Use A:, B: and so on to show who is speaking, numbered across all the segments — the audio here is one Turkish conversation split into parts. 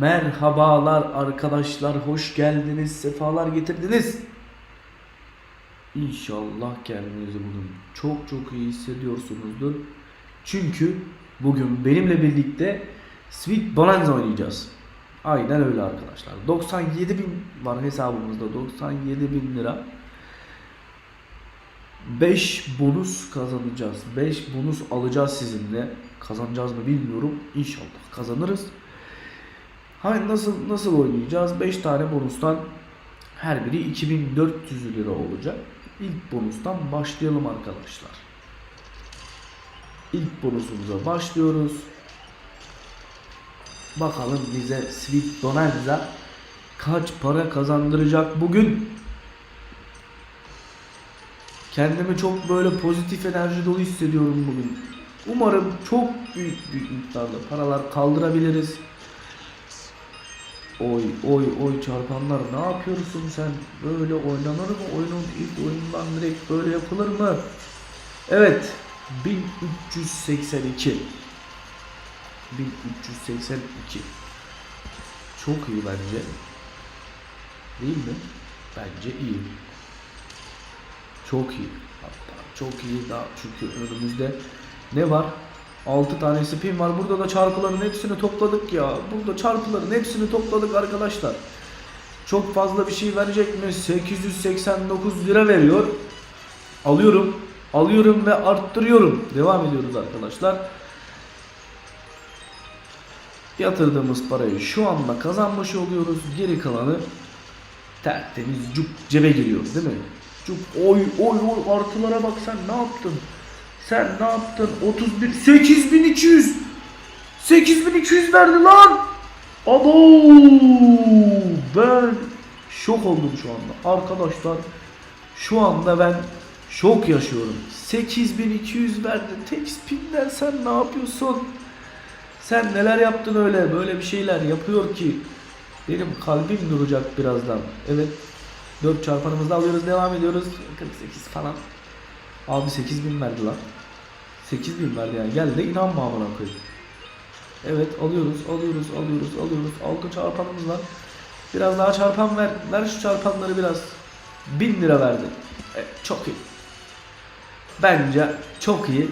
A: Merhabalar arkadaşlar, hoş geldiniz, sefalar getirdiniz. İnşallah kendinizi bugün çok çok iyi hissediyorsunuzdur. Çünkü bugün benimle birlikte Sweet Bonanza oynayacağız. Aynen öyle arkadaşlar. 97 bin var hesabımızda, 97 bin lira. 5 bonus kazanacağız. 5 bonus alacağız sizinle. Kazanacağız mı bilmiyorum. İnşallah kazanırız. Hani nasıl nasıl oynayacağız? 5 tane bonustan her biri 2400 lira olacak. İlk bonustan başlayalım arkadaşlar. İlk bonusumuza başlıyoruz. Bakalım bize Sweet Bonanza kaç para kazandıracak bugün? Kendimi çok böyle pozitif enerji dolu hissediyorum bugün. Umarım çok büyük büyük miktarda paralar kaldırabiliriz. Oy oy oy çarpanlar ne yapıyorsun sen? Böyle oynanır mı? Oyunun ilk oyundan direkt böyle yapılır mı? Evet. 1382. 1382. Çok iyi bence. Değil mi? Bence iyi. Çok iyi. Hatta çok iyi daha çünkü önümüzde ne var? 6 tane spin var. Burada da çarpıların hepsini topladık ya. Burada çarpıların hepsini topladık arkadaşlar. Çok fazla bir şey verecek mi? 889 lira veriyor. Alıyorum. Alıyorum ve arttırıyorum. Devam ediyoruz arkadaşlar. Yatırdığımız parayı şu anda kazanmış oluyoruz. Geri kalanı tertemiz cuk cebe giriyor değil mi? Cuk oy oy oy artılara bak sen ne yaptın? Sen ne yaptın? 31 8200 8200 verdi lan. Ben şok oldum şu anda. Arkadaşlar şu anda ben şok yaşıyorum. 8200 verdi. Tek spinden sen ne yapıyorsun? Sen neler yaptın öyle? Böyle bir şeyler yapıyor ki benim kalbim duracak birazdan. Evet. 4 çarpanımızda alıyoruz. Devam ediyoruz. 48 falan. Abi 8000 verdi lan. 8000 verdi yani. Gel de inanma amına koyayım. Evet alıyoruz, alıyoruz, alıyoruz, alıyoruz. 6 çarpanımız var. Biraz daha çarpan ver. Ver şu çarpanları biraz. 1000 lira verdi. Evet, çok iyi. Bence çok iyi.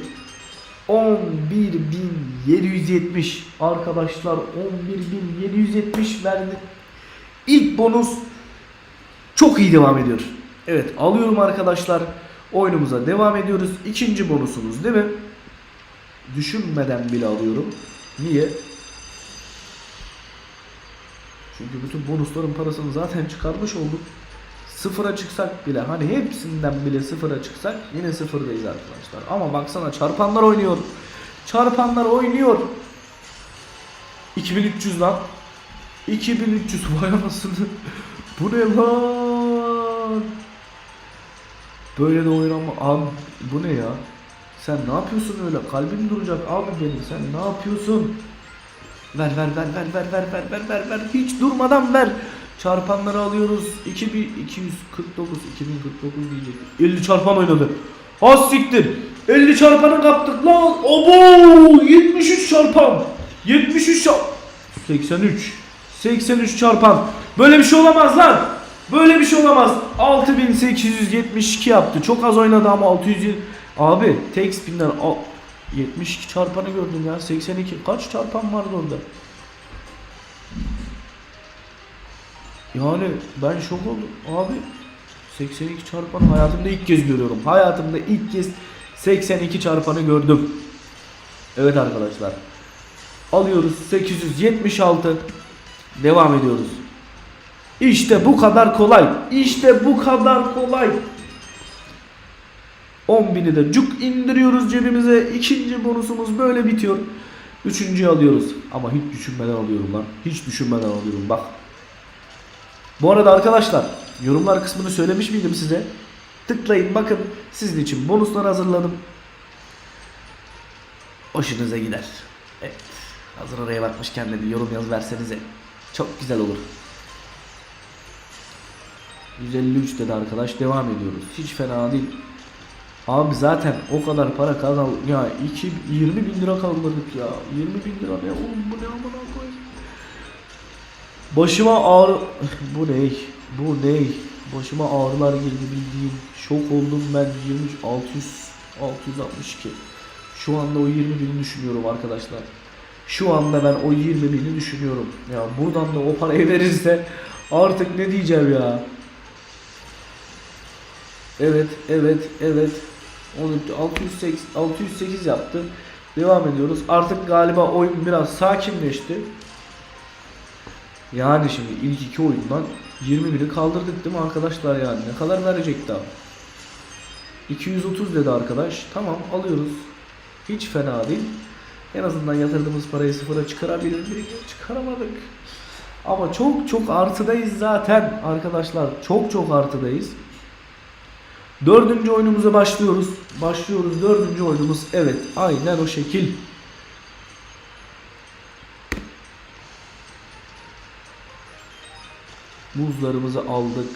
A: 11.770 arkadaşlar 11.770 verdi. İlk bonus çok iyi devam ediyor. Evet alıyorum arkadaşlar. Oyunumuza devam ediyoruz. İkinci bonusumuz değil mi? Düşünmeden bile alıyorum. Niye? Çünkü bütün bonusların parasını zaten çıkarmış olduk. Sıfıra çıksak bile hani hepsinden bile sıfıra çıksak yine sıfırdayız arkadaşlar. Ama baksana çarpanlar oynuyor. Çarpanlar oynuyor. 2300 lan. 2300 vay anasını. Bu ne lan? Böyle de oynama abi bu ne ya? Sen ne yapıyorsun öyle? Kalbin duracak abi benim. Sen ne yapıyorsun? Ver ver ver ver ver ver ver ver ver ver hiç durmadan ver. Çarpanları alıyoruz. 2249 2049 diyecek. 50 çarpan oynadı. Az siktir. 50 çarpanı kaptık lan. Obo! 73 çarpan. 73 çarpan. 83. 83 çarpan. Böyle bir şey olamaz lan. Böyle bir şey olamaz. 6872 yaptı. Çok az oynadı ama 600 Abi tek spinden al- 72 çarpanı gördüm ya. 82 kaç çarpan vardı orada? Yani ben şok oldum abi. 82 çarpanı hayatımda ilk kez görüyorum. Hayatımda ilk kez 82 çarpanı gördüm. Evet arkadaşlar. Alıyoruz 876. Devam ediyoruz. İşte bu kadar kolay. İşte bu kadar kolay. 10.000'i de cuk indiriyoruz cebimize. İkinci bonusumuz böyle bitiyor. Üçüncüyü alıyoruz. Ama hiç düşünmeden alıyorum lan. Hiç düşünmeden alıyorum bak. Bu arada arkadaşlar yorumlar kısmını söylemiş miydim size? Tıklayın bakın sizin için bonuslar hazırladım. Hoşunuza gider. Evet. Hazır oraya bakmışken de bir yorum yaz versenize. Çok güzel olur. 153 dedi arkadaş devam ediyoruz. Hiç fena değil. Abi zaten o kadar para kazan ya 2 20 bin lira kaldırdık ya 20 bin lira ne oğlum bu ne amına Başıma ağrı... Bu ne? Bu ne? Başıma ağrılar girdi bildiğin. Şok oldum ben 23 600 662. Şu anda o 20 bini düşünüyorum arkadaşlar. Şu anda ben o 20 bini düşünüyorum. Ya buradan da o parayı verirse artık ne diyeceğim ya. Evet, evet, evet. 13, 608, 608 yaptı. Devam ediyoruz. Artık galiba oyun biraz sakinleşti. Yani şimdi ilk iki oyundan 20 bini kaldırdık değil mi arkadaşlar yani? Ne kadar verecek daha? 230 dedi arkadaş. Tamam alıyoruz. Hiç fena değil. En azından yatırdığımız parayı sıfıra çıkarabilir miyiz? Çıkaramadık. Ama çok çok artıdayız zaten arkadaşlar. Çok çok artıdayız. Dördüncü oyunumuza başlıyoruz. Başlıyoruz. Dördüncü oyunumuz. Evet. Aynen o şekil. Muzlarımızı aldık.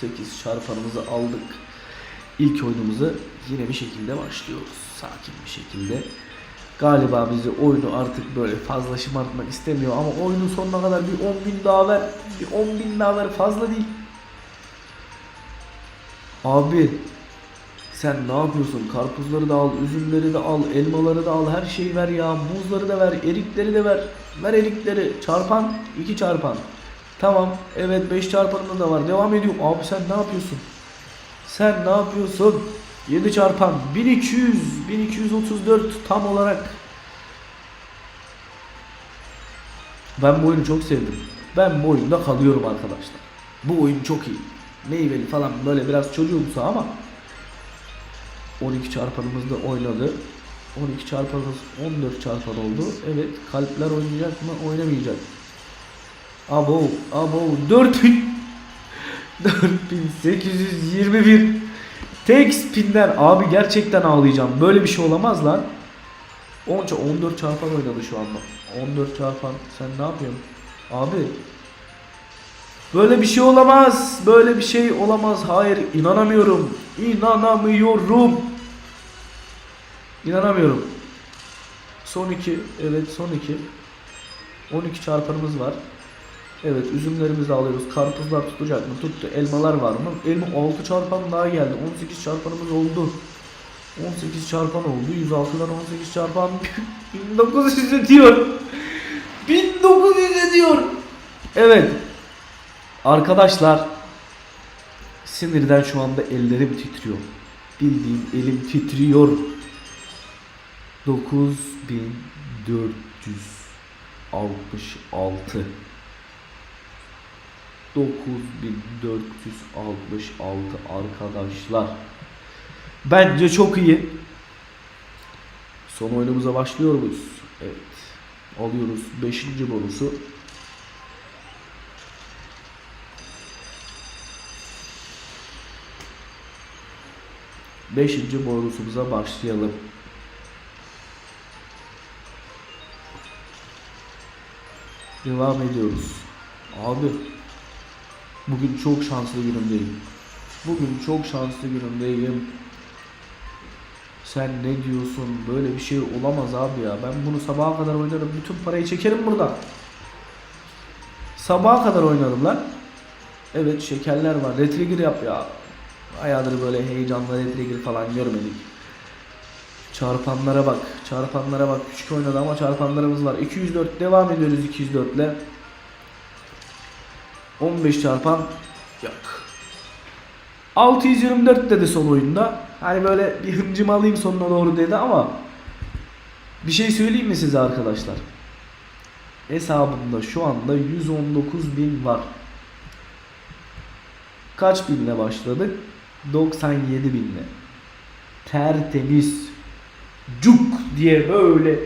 A: 8 çarpanımızı aldık. İlk oyunumuzu yine bir şekilde başlıyoruz. Sakin bir şekilde. Galiba bizi oyunu artık böyle fazla şımartmak istemiyor ama oyunun sonuna kadar bir 10 bin daha ver. Bir 10 bin daha ver fazla değil. Abi sen ne yapıyorsun? Karpuzları da al, üzümleri de al, elmaları da al, her şeyi ver ya. Muzları da ver, erikleri de ver. Ver erikleri. Çarpan, iki çarpan. Tamam, evet 5 çarpanında da var. Devam ediyorum. Abi sen ne yapıyorsun? Sen ne yapıyorsun? 7 çarpan 1200 1234 tam olarak. Ben bu oyunu çok sevdim. Ben bu oyunda kalıyorum arkadaşlar. Bu oyun çok iyi. Meyveli falan böyle biraz çocuğumsu ama 12 çarpanımız da oynadı. 12 çarpanımız 14 çarpan oldu. Evet kalpler oynayacak mı? Oynamayacak. Abo, abo 4000 4821 Tek spinden abi gerçekten ağlayacağım. Böyle bir şey olamaz lan. 10 14 çarpan oynadı şu anda. 14 çarpan sen ne yapıyorsun? Abi Böyle bir şey olamaz. Böyle bir şey olamaz. Hayır inanamıyorum. İnanamıyorum. İnanamıyorum. Son 2. Evet son 2. 12 çarpanımız var. Evet üzümlerimizi alıyoruz. Karpuzlar tutacak mı? Tuttu. Elmalar var mı? Elma 6 çarpan daha geldi. 18 çarpanımız oldu. 18 çarpan oldu. 106'dan 18 çarpan 1900 ediyor. 1900 ediyor. Evet. Arkadaşlar sinirden şu anda ellerim titriyor. Bildiğim elim titriyor. 9466 9466 arkadaşlar. Bence çok iyi. Son oyunumuza başlıyor muyuz? Evet. Alıyoruz 5. bonusu. Beşinci bonusumuza başlayalım. Devam ediyoruz. Abi bugün çok şanslı günümdeyim. Bugün çok şanslı günümdeyim. Sen ne diyorsun? Böyle bir şey olamaz abi ya. Ben bunu sabaha kadar oynarım. Bütün parayı çekerim buradan. Sabaha kadar oynarım lan. Evet şekerler var. Retrigger yap ya. Bayağıdır böyle heyecanlı retrigger falan görmedik. Çarpanlara bak. Çarpanlara bak. Küçük oynadı ama çarpanlarımız var. 204 devam ediyoruz 204 ile. 15 çarpan yok. 624 dedi son oyunda. Hani böyle bir hıncımı alayım sonuna doğru dedi ama bir şey söyleyeyim mi size arkadaşlar? Hesabımda şu anda 119 bin var. Kaç binle başladık? 97 binle. Tertemiz. Cuk diye böyle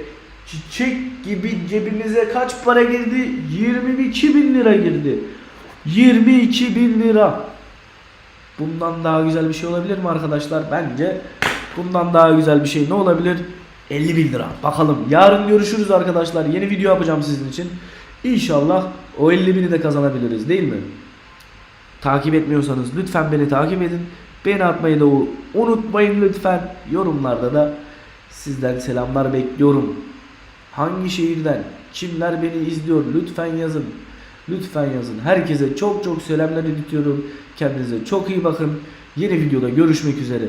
A: çiçek gibi cebimize kaç para girdi? 22 bin lira girdi. 22 bin lira. Bundan daha güzel bir şey olabilir mi arkadaşlar? Bence bundan daha güzel bir şey ne olabilir? 50 bin lira. Bakalım. Yarın görüşürüz arkadaşlar. Yeni video yapacağım sizin için. İnşallah o 50 bini de kazanabiliriz değil mi? Takip etmiyorsanız lütfen beni takip edin. Beğeni atmayı da unutmayın lütfen. Yorumlarda da sizden selamlar bekliyorum. Hangi şehirden, kimler beni izliyor lütfen yazın. Lütfen yazın. Herkese çok çok selamlar iletiyorum. Kendinize çok iyi bakın. Yeni videoda görüşmek üzere.